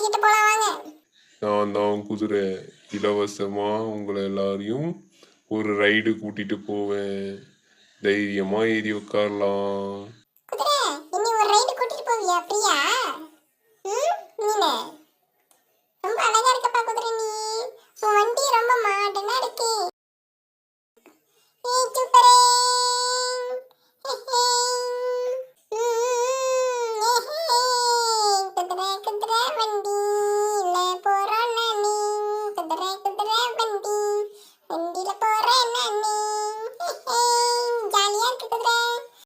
கூட்டிக்கிட்டு போலாம் வாங்க. நான் தான் குதிரை இலவசமா உங்களை எல்லாரையும் ஒரு ரைடு கூட்டிட்டு போவேன். தைரியமா ஏறி உட்காரலாம். குதிரை இனி ஒரு ரைடு கூட்டிட்டு போவியா? பிரியா ம் நீனே?